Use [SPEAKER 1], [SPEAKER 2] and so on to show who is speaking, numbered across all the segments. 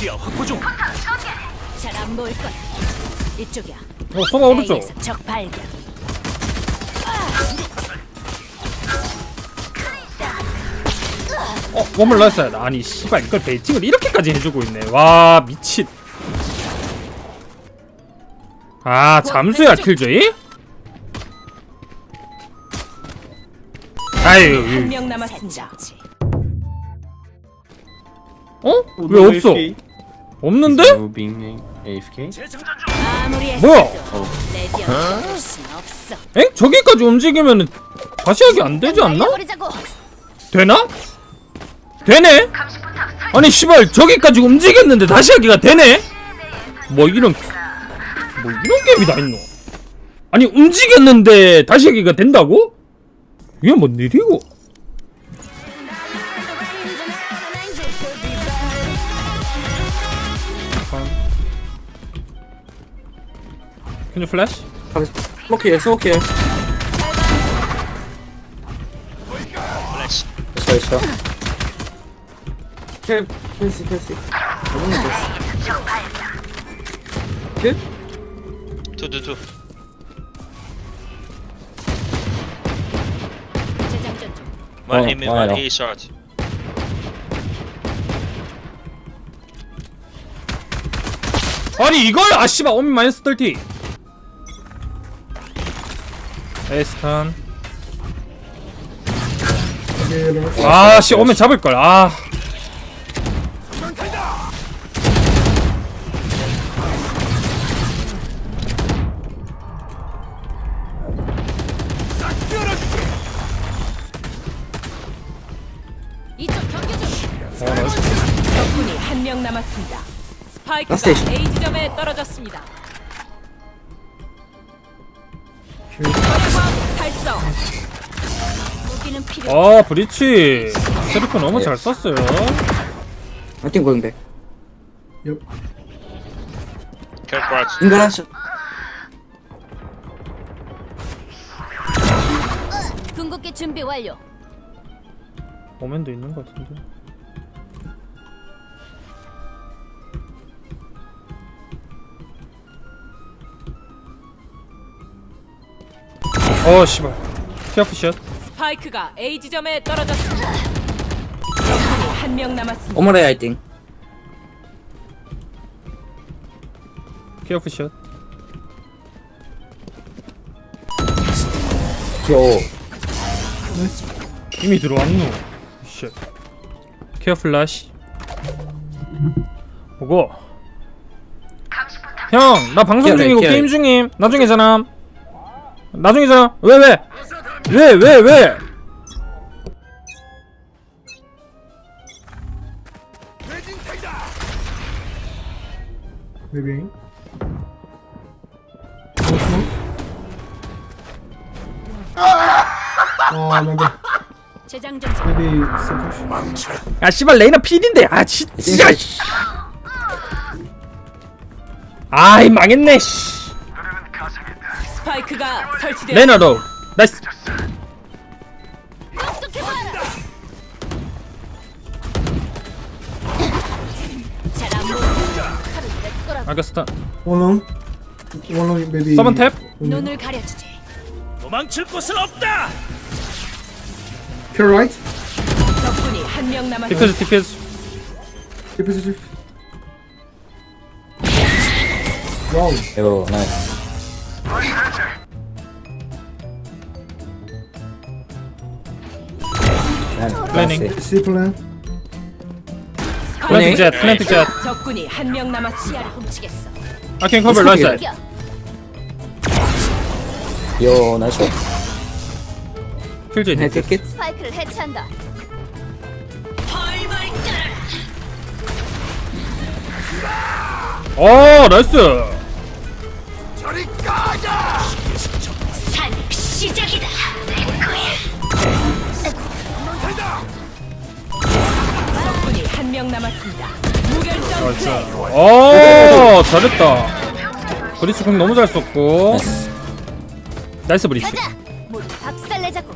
[SPEAKER 1] 시야 확보 중.
[SPEAKER 2] 잘안 보일 거야. 이쪽이야.
[SPEAKER 3] 어 소바 오른쪽
[SPEAKER 2] A에서 적 발견.
[SPEAKER 3] 어 넣었어야 돼 아니 씨발 이걸 베이팅을 이렇게까지 해주고 있네 와 미친 아 잠수야 킬조이? 아유
[SPEAKER 2] 한
[SPEAKER 3] 이-
[SPEAKER 2] 명 남았습니다.
[SPEAKER 3] 어? 왜 없어? 없는데? 뭐야?
[SPEAKER 2] 없어.
[SPEAKER 3] 엥? 저기까지 움직이면 다시 하기 안 되지 않나? 되나? 되네? 아니 씨발 저기까지 움직였는데 다시 하기가 되네? 뭐 이런 뭐 이런 게임이 다 있노? 아니 움직였는데 다시 하기가 된다고? 이게 뭔 일이고? Can you flash?
[SPEAKER 4] Here, smoke here.
[SPEAKER 1] 플래시.
[SPEAKER 4] 있어, 있어. 킬, 킬시, 킬시. 킬?
[SPEAKER 1] 투투투.
[SPEAKER 2] 재장전 중.
[SPEAKER 1] One
[SPEAKER 4] Oh,
[SPEAKER 1] aim,
[SPEAKER 4] oh,
[SPEAKER 1] one. A short.
[SPEAKER 3] 아니 이걸 아 씨발 오미 마이너스 30 에스턴 아씨 오면 잡을걸 아. 어, 나이스.
[SPEAKER 2] 적군이 한 명 남았습니다. 스파이크가. A 지점에 떨어졌습니다. 필요.
[SPEAKER 3] 아 브리치 세리프 너무 잘 썼어요
[SPEAKER 4] back.
[SPEAKER 1] Kill crouch.
[SPEAKER 4] 인간하셔.
[SPEAKER 2] 궁극기 준비 완료.
[SPEAKER 3] 오면도 있는 것 같은데 어 씨발 피아프 샷
[SPEAKER 2] 스파이크가 A 지점에 떨어졌습니다. 적군이 한 명 남았습니다.
[SPEAKER 4] I think.
[SPEAKER 3] 피아프 샷
[SPEAKER 4] 요.
[SPEAKER 3] 이미 들어왔노 쉣 케어 플라시 보고 형나 방송 중이고. 게임 중임 나중에잖아 나중에잖아 왜 왜? 왜 왜 왜?
[SPEAKER 5] Maybe. Oh, maybe,
[SPEAKER 2] 재장전 중.
[SPEAKER 5] maybe Satoshi.
[SPEAKER 3] 아 씨발 레이나 필인데 아 진짜 씨. 아이 망했네 씨
[SPEAKER 2] 스파이크가 설치되어
[SPEAKER 3] 레이나도 나이스. 알겠어.
[SPEAKER 5] One long, maybe.
[SPEAKER 3] 서번 탭
[SPEAKER 2] 눈을 가려주지.
[SPEAKER 1] 도망칠 곳은 없다.
[SPEAKER 5] Kill right.
[SPEAKER 2] 적군이 한 명 남았습니다.
[SPEAKER 3] 디퓨즈 디퓨즈
[SPEAKER 5] Depositive. Wow.
[SPEAKER 4] 요, 나이스.
[SPEAKER 3] Planning.
[SPEAKER 5] C plan.
[SPEAKER 3] 플랜트 젯 플랜트 젯
[SPEAKER 2] 적군이 한 명 남았 시야를 훔치겠어.
[SPEAKER 3] 아킹 커버 라이트
[SPEAKER 2] 여기야.
[SPEAKER 4] 요, 나이스.
[SPEAKER 3] 킬즈
[SPEAKER 4] 네, 티켓.
[SPEAKER 2] 스파이크를 해체한다.
[SPEAKER 3] 어 나이스
[SPEAKER 2] 명 남았습니다. 무결점 그렇죠. 플레이.
[SPEAKER 3] 어, 잘했다. 브리스 공 너무 잘 썼고. 나이스 브리스.
[SPEAKER 2] 모두 박살 내자고.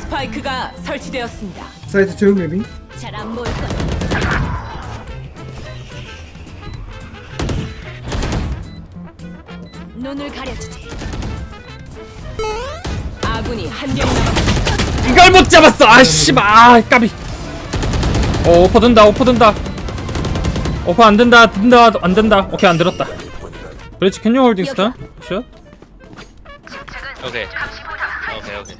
[SPEAKER 2] 스파이크가 설치되었습니다.
[SPEAKER 5] 사이트 조용 레비.
[SPEAKER 2] 잘안볼 거야. 눈을 가려주지. 아군이 한 명 남았.
[SPEAKER 3] 이걸 못 잡았어. 아씨, 아 까비. 어 오퍼 든다 오퍼 든다 오퍼 안 된다 든다 안 된다 오케이 안 들었다 그렇지 캔유 홀딩 스타 샷
[SPEAKER 1] Okay. Okay, okay.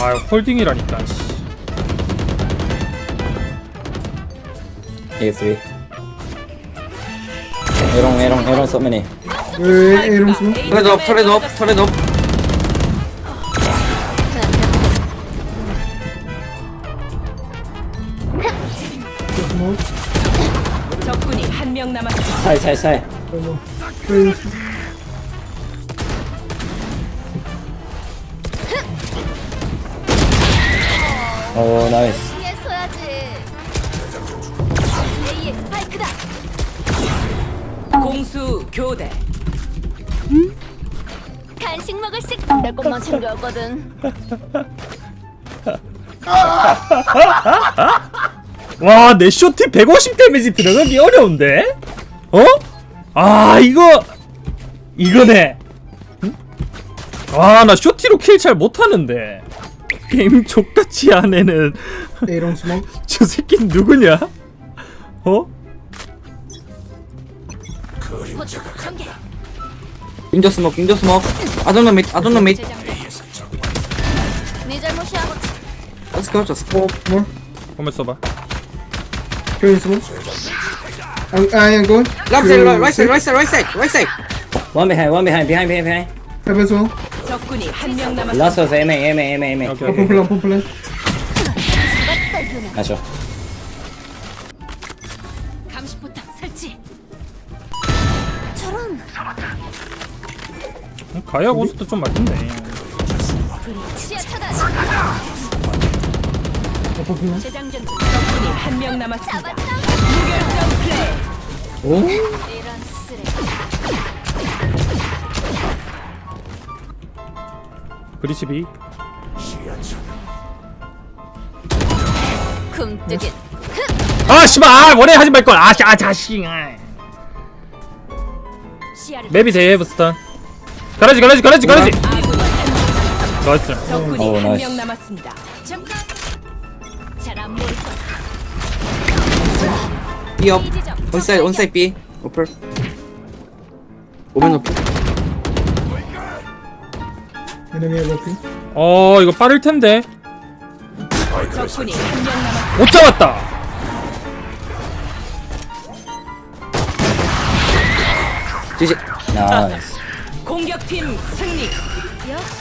[SPEAKER 3] 아 홀딩이라니까 씨.
[SPEAKER 4] A3 에롱 에롱 에롱
[SPEAKER 5] wait, wait.
[SPEAKER 4] Turret up turret up turret up
[SPEAKER 5] Smoke.
[SPEAKER 2] 적군이 한 명 남았습니다.
[SPEAKER 5] Wait,
[SPEAKER 4] 오 나이스
[SPEAKER 6] 써야지. A의 스파이크다.
[SPEAKER 2] 공수 교대.
[SPEAKER 6] 간식 먹을 시. 내 것만 챙겨왔거든.
[SPEAKER 3] 와 내 쇼티 150 데미지 들어가기 어려운데 어? 아 이거 이거네 아나 쇼티로 킬 잘 못하는데 게임 족같이 안에는
[SPEAKER 5] A don't smoke.
[SPEAKER 3] 저 새끼 누구냐? 어?
[SPEAKER 4] 윈도 스모크 윈도 스모크 I don't know mid I don't know mid
[SPEAKER 6] 네 잘못이야.
[SPEAKER 4] Let's go just go
[SPEAKER 5] Four more.
[SPEAKER 3] 한번 써봐
[SPEAKER 5] Carry smoke. I, I am going.
[SPEAKER 4] Left side right side right side right side right side One behind one behind behind behind behind
[SPEAKER 5] Have as well.
[SPEAKER 2] 적군이 한 명 남았습니다.
[SPEAKER 4] Last was aiming aiming aiming aiming
[SPEAKER 3] 오케이
[SPEAKER 5] Pump
[SPEAKER 3] 오케이
[SPEAKER 5] plan, pump plan.
[SPEAKER 4] 맞죠
[SPEAKER 6] 감시포탑 설치. 저런.
[SPEAKER 3] 가야 고수도 좀 맞던데
[SPEAKER 6] 시야 차단.
[SPEAKER 5] Pump plan.
[SPEAKER 2] 재장전 중. 적군이 한 명 남았습니다.
[SPEAKER 6] 잡았다.
[SPEAKER 2] 무결점 플레이.
[SPEAKER 4] 오?
[SPEAKER 6] 이런 굼뜨긴.
[SPEAKER 3] 아 씨발 아 원해 하지 말걸 아, 아 자식 아.
[SPEAKER 2] 시야를.
[SPEAKER 3] 맵이 제이브 스턴 가라지 가라지 가라지 가라지
[SPEAKER 2] 아군이 한 명.
[SPEAKER 3] 나이스
[SPEAKER 2] 적군이
[SPEAKER 4] 오,
[SPEAKER 2] 한
[SPEAKER 4] 나이스.
[SPEAKER 2] 명 남았습니다.
[SPEAKER 6] 잘안 보일 거야.
[SPEAKER 4] B B Upper 오면
[SPEAKER 5] LOP.
[SPEAKER 3] 어 이거 빠를 텐데
[SPEAKER 2] 적군이 한 명 남았습니다.
[SPEAKER 3] 못 잡았다
[SPEAKER 4] 지지 나이스
[SPEAKER 2] 공격팀 승리.
[SPEAKER 6] 역시.